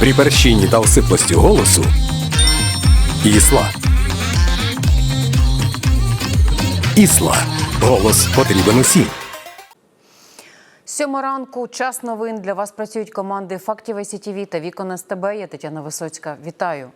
При перщині та осиплості голосу Ісла. Ісла. Голос потрібен усім. Сьома ранку, час новин. Для вас працюють команди Фактів СІТІВІ та Вікон СТБ. Я Тетяна Висоцька. Вітаю.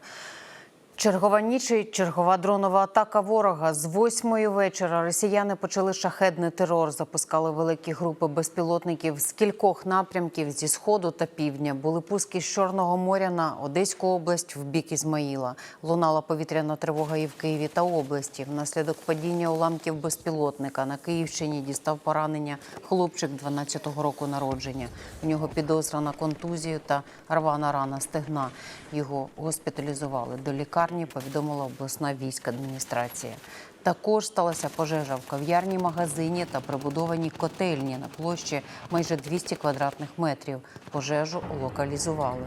Чергова ніч і чергова дронова атака ворога. З восьмої вечора росіяни почали шахедний терор. Запускали великі групи безпілотників з кількох напрямків зі сходу та півдня. Були пуски з Чорного моря на Одеську область в бік Ізмаїла. Лунала повітряна тривога і в Києві та області. Внаслідок падіння уламків безпілотника на Київщині дістав поранення хлопчик 12-го року народження. В нього підозра на контузію та рвана рана стегна. Його госпіталізували до лікарні, повідомила обласна війська адміністрація. Також сталася пожежа в кав'ярні, магазині та прибудованій котельні на площі майже 200 квадратних метрів. Пожежу локалізували.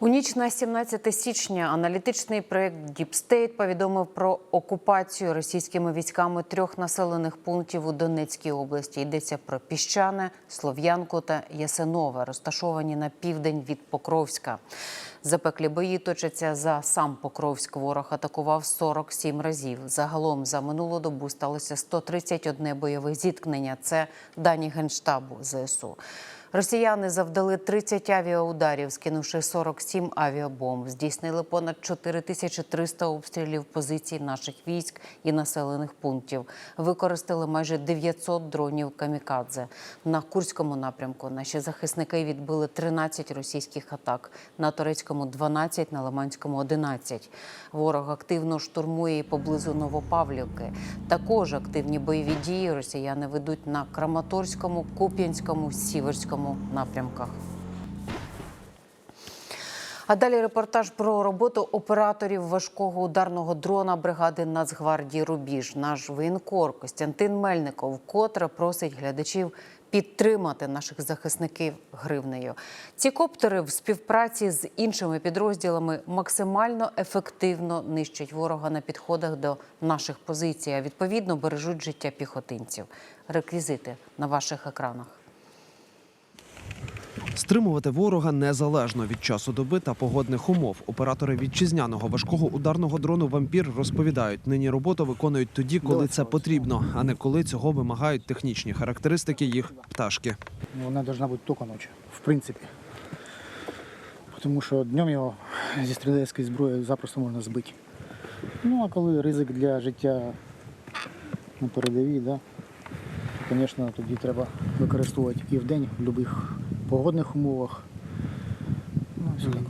У ніч на 17 січня аналітичний проєкт State повідомив про окупацію російськими військами трьох населених пунктів у Донецькій області. Йдеться про Піщане, Слов'янку та Ясинове, розташовані на південь від Покровська. Запеклі бої точаться за сам Покровськ. Ворог атакував 47 разів. Загалом за минулу добу сталося 131 бойове зіткнення. Це дані генштабу ЗСУ. Росіяни завдали 30 авіаударів, скинувши 47 авіабомб. Здійснили понад 4300 обстрілів позицій наших військ і населених пунктів. Використали майже 900 дронів камікадзе. На Курському напрямку наші захисники відбили 13 російських атак, на Турецькому 12, на Лиманському 11. Ворог активно штурмує і поблизу Новопавлівки. Також активні бойові дії росіяни ведуть на Краматорському, Куп'янському, Сіверському напрямках. А далі репортаж про роботу операторів важкого ударного дрона бригади Нацгвардії Рубіж. Наш воєнкор Костянтин Мельников вкотре просить глядачів підтримати наших захисників гривнею. Ці коптери в співпраці з іншими підрозділами максимально ефективно нищать ворога на підходах до наших позицій, а відповідно бережуть життя піхотинців. Реквізити на ваших екранах. Стримувати ворога незалежно від часу доби та погодних умов. Оператори вітчизняного важкого ударного дрону Вампір розповідають, нині роботу виконують тоді, коли це потрібно, а не коли цього вимагають технічні характеристики їх пташки. Ну, Вона должна бути тільки ночі, в принципі. Тому що днем його зі стрілецької зброї запросто можна збити. Ну а коли ризик для життя на передовій, да, звісно, тоді треба використовувати і вдень, в будь-яких погодних умовах. Ну, все таке.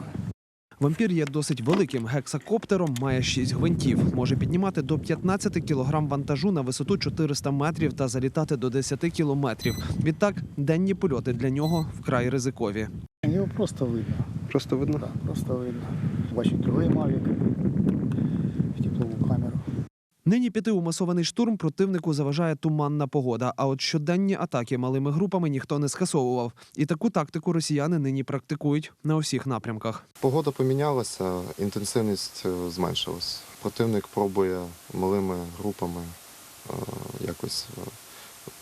Вампір є досить великим гексакоптером, має 6 гвинтів, може піднімати до 15 кілограм вантажу на висоту 400 метрів та залітати до 10 кілометрів. Відтак, денні польоти для нього вкрай ризикові. Його просто видно. Просто видно. Да, просто видно. Бачить другий мавік. Нині піти у масований штурм противнику заважає туманна погода. А от щоденні атаки малими групами ніхто не скасовував. І таку тактику росіяни нині практикують на усіх напрямках. Погода помінялася, інтенсивність е, зменшилась. Противник пробує малими групами е, якось е,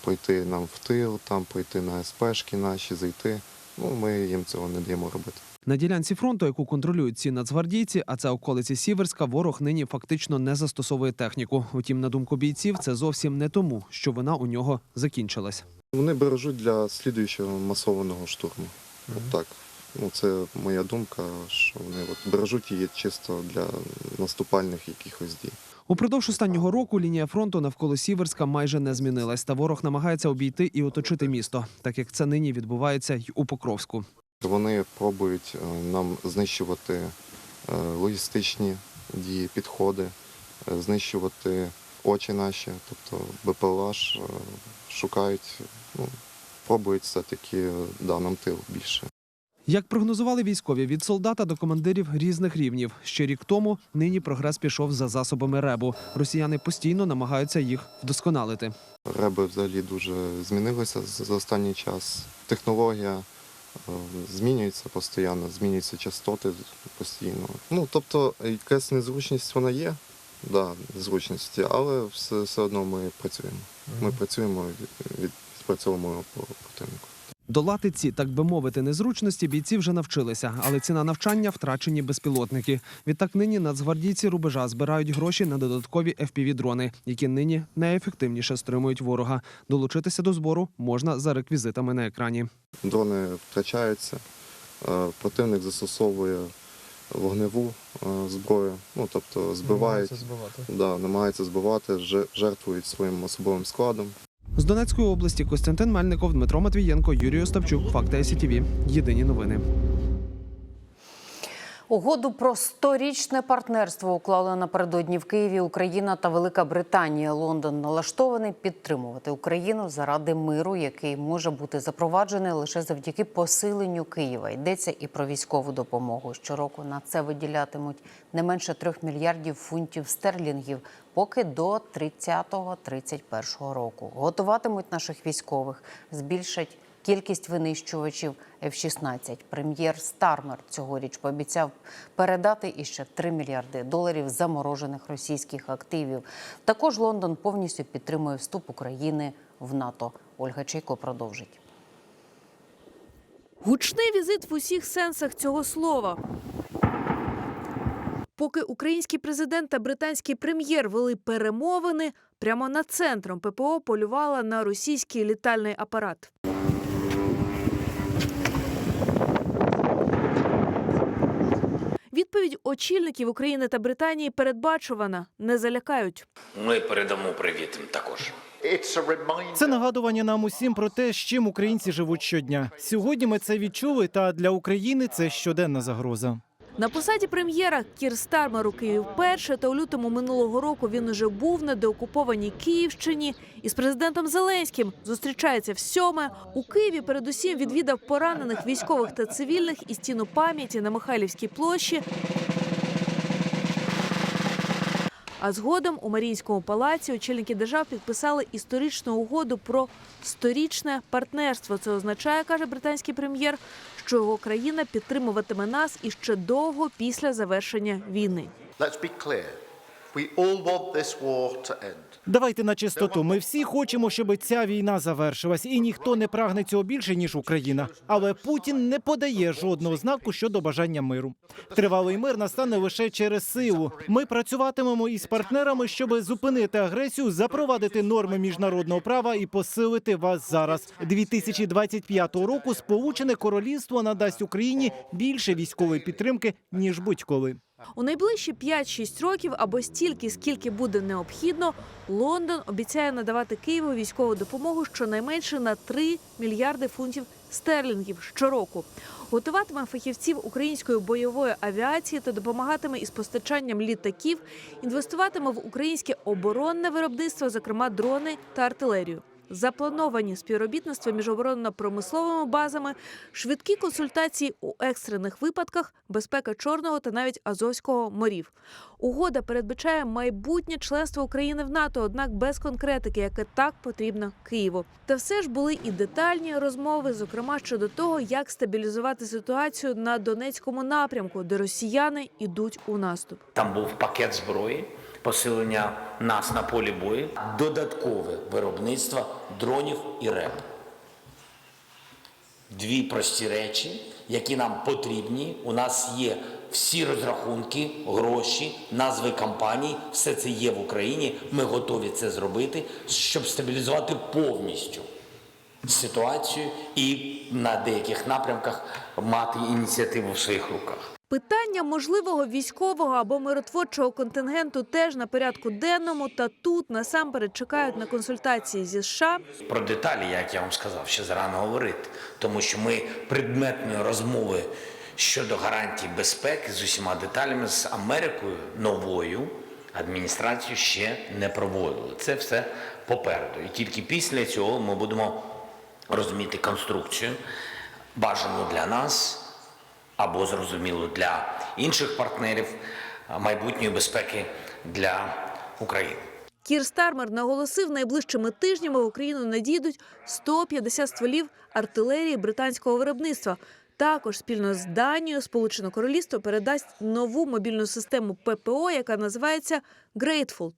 пройти нам в тил, там пройти на СПшки наші, зайти. Ну, ми їм цього не даємо робити. На ділянці фронту, яку контролюють ці нацгвардійці, а це околиці Сіверська, ворог нині фактично не застосовує техніку. Утім, на думку бійців, це зовсім не тому, що вона у нього закінчилась. Вони бережуть для слідуючого масованого штурму. От так. Ну, це моя думка, що вони от бережуть її чисто для наступальних якихось дій. Упродовж останнього року лінія фронту навколо Сіверська майже не змінилась, та ворог намагається обійти і оточити місто, так як це нині відбувається й у Покровську. Вони пробують е, нам знищувати е, логістичні дії, підходи, е, знищувати очі наші, тобто БПЛА е, шукають, ну, пробують все-таки да, нам тил більше. Як прогнозували військові від солдата до командирів різних рівнів, ще рік тому нині прогрес пішов за засобами ребу. Росіяни постійно намагаються їх вдосконалити. Реби взагалі дуже змінилися за останній час. Технологія змінюється постійно, змінюються частоти постійно. Ну, тобто, якась незручність вона є, да, незручності, але все, все одно ми працюємо. Ми працюємо, від- відпрацьовуємо по противнику. Долати ці, так би мовити, незручності бійці вже навчилися, але ціна навчання втрачені безпілотники. Відтак нині нацгвардійці рубежа збирають гроші на додаткові FPV-дрони, які нині найефективніше стримують ворога. Долучитися до збору можна за реквізитами на екрані. Дрони втрачаються, е, противник застосовує вогневу е, зброю, ну тобто збивають, да, намагаються збивати, жертвують своїм особовим складом. З Донецької області Костянтин Мельников, Дмитро Матвієнко, Юрій Остапчук. Факти СІТВ. Єдині новини. Угоду про сторічне партнерство уклали напередодні в Києві Україна та Велика Британія. Лондон налаштований підтримувати Україну заради миру, який може бути запроваджений лише завдяки посиленню Києва. Йдеться і про військову допомогу. Щороку на це виділятимуть не менше трьох мільярдів фунтів стерлінгів, поки до 30-31 року. Готуватимуть наших військових, збільшать Кількість винищувачів F-16. Прем'єр Стармер цьогоріч пообіцяв передати іще 3 мільярди доларів заморожених російських активів. Також Лондон повністю підтримує вступ України в НАТО. Ольга Чайко продовжить. Гучний візит в усіх сенсах цього слова. Поки український президент та британський прем'єр вели перемовини, прямо над центром ППО полювала на російський літальний апарат. Відповідь очільників України та Британії передбачувана не залякають. Ми передамо привіт їм також. Це нагадування нам усім про те, з чим українці живуть щодня. Сьогодні ми це відчули, та для України це щоденна загроза. На посаді прем'єра Кір Стармер у Київ перше та у лютому минулого року він уже був на деокупованій Київщині і з президентом Зеленським зустрічається всьоме. У Києві передусім відвідав поранених військових та цивільних і стіну пам'яті на Михайлівській площі. А згодом у Маріїнському палаці очільники держав підписали історичну угоду про сторічне партнерство. Це означає, каже британський прем'єр, що його країна підтримуватиме нас іще довго після завершення війни. Let's be clear. We all want this war to end. Давайте на чистоту. Ми всі хочемо, щоб ця війна завершилась, і ніхто не прагне цього більше ніж Україна. Але Путін не подає жодного знаку щодо бажання миру. Тривалий мир настане лише через силу. Ми працюватимемо із партнерами, щоб зупинити агресію, запровадити норми міжнародного права і посилити вас зараз. 2025 року Сполучене Королівство надасть Україні більше військової підтримки ніж будь-коли. У найближчі 5-6 років або стільки, скільки буде необхідно, Лондон обіцяє надавати Києву військову допомогу щонайменше на 3 мільярди фунтів стерлінгів щороку. Готуватиме фахівців української бойової авіації та допомагатиме із постачанням літаків, інвестуватиме в українське оборонне виробництво, зокрема дрони та артилерію. Заплановані співробітництво між оборонно-промисловими базами, швидкі консультації у екстрених випадках, безпека Чорного та навіть Азовського морів. Угода передбачає майбутнє членство України в НАТО, однак без конкретики, яке так потрібно Києву. Та все ж були і детальні розмови, зокрема щодо того, як стабілізувати ситуацію на Донецькому напрямку, де росіяни йдуть у наступ. Там був пакет зброї, посилення нас на полі бою, додаткове виробництво дронів і РЕП. Дві прості речі, які нам потрібні. У нас є всі розрахунки, гроші, назви компаній. Все це є в Україні. Ми готові це зробити, щоб стабілізувати повністю ситуацію і на деяких напрямках мати ініціативу в своїх руках. Питання можливого військового або миротворчого контингенту теж на порядку денному. Та тут насамперед чекають на консультації зі США. Про деталі, як я вам сказав, ще зарано говорити, тому що ми предметної розмови щодо гарантій безпеки з усіма деталями з Америкою новою адміністрацією ще не проводили. Це все попереду. І тільки після цього ми будемо розуміти конструкцію, бажану для нас або зрозуміло для інших партнерів майбутньої безпеки для України. Кір Стармер наголосив, найближчими тижнями в Україну надійдуть 150 стволів артилерії британського виробництва. Також спільно з Данією Сполучене Королівство передасть нову мобільну систему ППО, яка називається Grateful.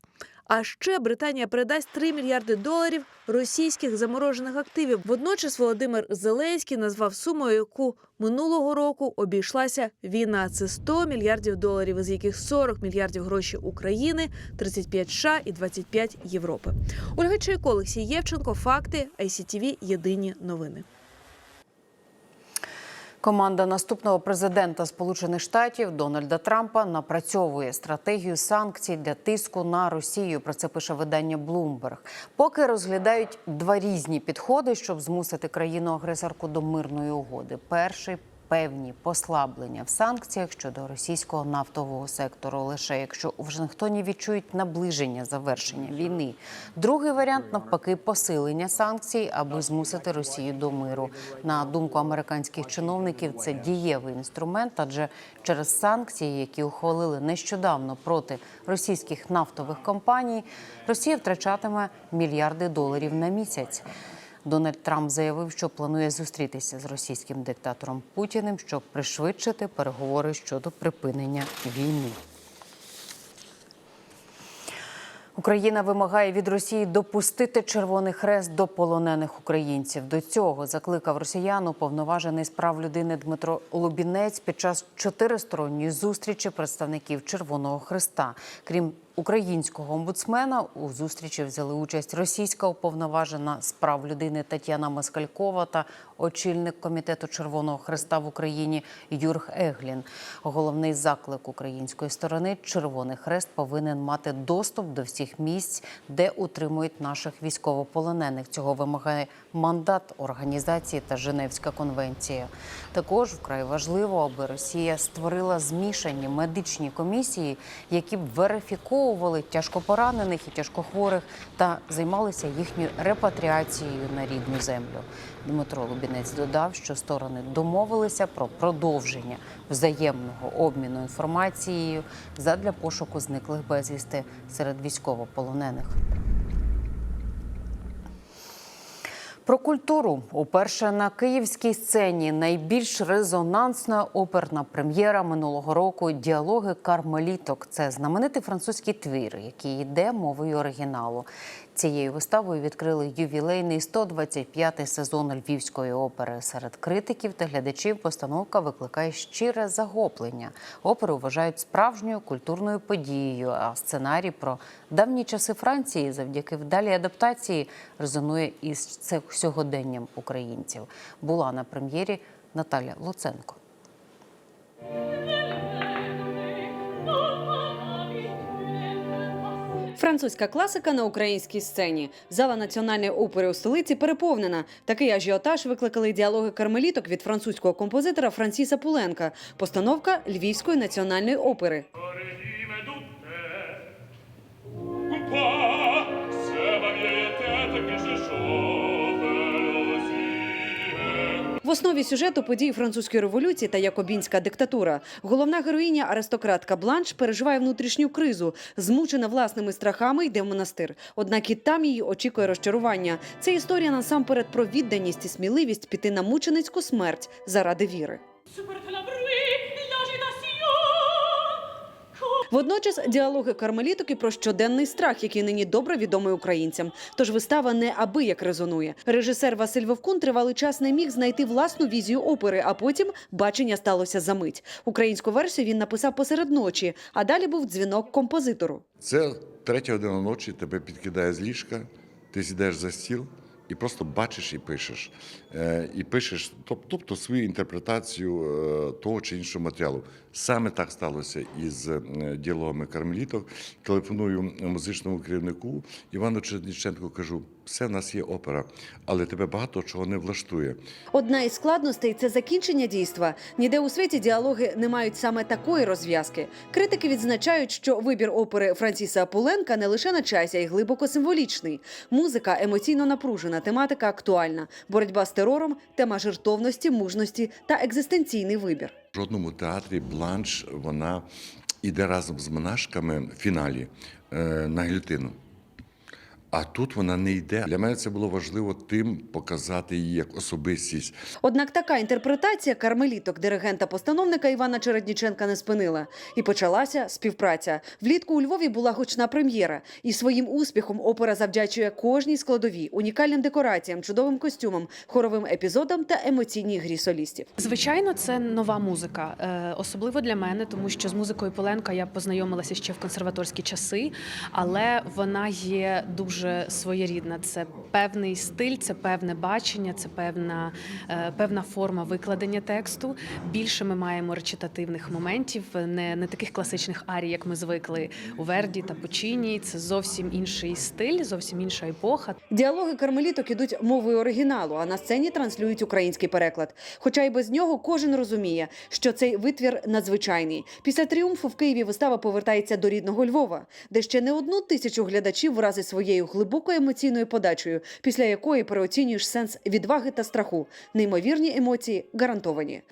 А ще Британія передасть 3 мільярди доларів російських заморожених активів. Водночас Володимир Зеленський назвав суму, яку минулого року обійшлася війна. Це 100 мільярдів доларів, із яких 40 мільярдів гроші України, 35 США і 25 Європи. Ольга Чайко, Олексій Євченко. Факти ICTV. Єдині новини. Команда наступного президента Сполучених Штатів Дональда Трампа напрацьовує стратегію санкцій для тиску на Росію. Про це пише видання Bloomberg. Поки розглядають два різні підходи, щоб змусити країну-агресорку до мирної угоди. Перший певні послаблення в санкціях щодо російського нафтового сектору, лише якщо у Вашингтоні відчують наближення завершення війни. Другий варіант навпаки посилення санкцій, аби змусити Росію до миру. На думку американських чиновників, це дієвий інструмент, адже через санкції, які ухвалили нещодавно проти російських нафтових компаній, Росія втрачатиме мільярди доларів на місяць. Дональд Трамп заявив, що планує зустрітися з російським диктатором Путіним, щоб пришвидшити переговори щодо припинення війни. Україна вимагає від Росії допустити Червоний Хрест до полонених українців. До цього закликав росіян уповноважений з прав людини Дмитро Лубінець під час чотиристоронньої зустрічі представників Червоного Хреста. Крім українського омбудсмена, у зустрічі взяли участь російська уповноважена з прав людини Тетяна Москалькова та очільник комітету Червоного Хреста в Україні Юрг Еглін. Головний заклик української сторони Червоний Хрест повинен мати доступ до всіх місць, де утримують наших військовополонених. Цього вимагає мандат організації та Женевська конвенція. Також вкрай важливо, аби Росія створила змішані медичні комісії, які б верифіковували тяжкопоранених і тяжкохворих та займалися їхньою репатріацією на рідну землю. Дмитро Лубінець додав, що сторони домовилися про продовження взаємного обміну інформацією задля пошуку зниклих безвісти серед військовополонених. Про культуру уперше на київській сцені найбільш резонансна оперна прем'єра минулого року Діалоги кармеліток. Це знаменитий французький твір, який йде мовою оригіналу. Цією виставою відкрили ювілейний 125-й сезон Львівської опери. Серед критиків та глядачів постановка викликає щире захоплення. Оперу вважають справжньою культурною подією. А сценарій про давні часи Франції завдяки вдалій адаптації резонує із сьогоденням українців. Була на прем'єрі Наталя Луценко. Французька класика на українській сцені. Зала національної опери у столиці переповнена. Такий ажіотаж викликали діалоги кармеліток від французького композитора Франсіса Пуленка. Постановка Львівської національної опери. В основі сюжету події французької революції та якобінська диктатура. Головна героїня аристократка Бланш переживає внутрішню кризу, змучена власними страхами, йде в монастир. Однак і там її очікує розчарування. Це історія насамперед про відданість і сміливість піти на мученицьку смерть заради віри. Водночас діалоги кармеліток про щоденний страх, який нині добре відомий українцям. Тож вистава не аби як резонує. Режисер Василь Вовкун тривалий час не міг знайти власну візію опери, а потім бачення сталося за мить. Українську версію він написав посеред ночі, а далі був дзвінок композитору. Це третя година ночі, тебе підкидає з ліжка, ти сідеш за стіл і просто бачиш і пишеш. Е, і пишеш, тоб- тобто свою інтерпретацію е, того чи іншого матеріалу. Саме так сталося із е, діалогами кармеліток. Телефоную музичному керівнику Івану Черніченку, кажу, все в нас є опера, але тебе багато чого не влаштує. Одна із складностей це закінчення дійства. Ніде у світі діалоги не мають саме такої розв'язки. Критики відзначають, що вибір опери Франсіса Апуленка не лише на часі, а й глибоко символічний. Музика емоційно напружена, тематика актуальна. Боротьба з терором, тема жертовності, мужності та екзистенційний вибір. В жодному театрі Бланш вона іде разом з монашками в фіналі е, на гільотину. А тут вона не йде. Для мене це було важливо тим показати її як особистість. Однак така інтерпретація кармеліток диригента-постановника Івана Чередніченка не спинила. І почалася співпраця. Влітку у Львові була гучна прем'єра. І своїм успіхом опера завдячує кожній складовій, унікальним декораціям, чудовим костюмам, хоровим епізодам та емоційній грі солістів. Звичайно, це нова музика, е, особливо для мене, тому що з музикою Поленка я познайомилася ще в консерваторські часи, але вона є дуже своєрідна. Це певний стиль, це певне бачення, це певна, е, певна форма викладення тексту. Більше ми маємо речитативних моментів, не, не таких класичних арій, як ми звикли у Верді та Почині. Це зовсім інший стиль, зовсім інша епоха. Діалоги кармеліток ідуть мовою оригіналу, а на сцені транслюють український переклад. Хоча й без нього кожен розуміє, що цей витвір надзвичайний. Після тріумфу в Києві вистава повертається до рідного Львова, де ще не одну тисячу глядачів вразить своєю глибокою емоційною подачею, після якої переоцінюєш сенс відваги та страху. Неймовірні емоції гарантовані.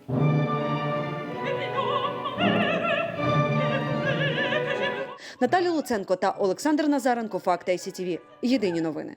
Наталі Луценко та Олександр Назаренко. Факти ICTV. Єдині новини.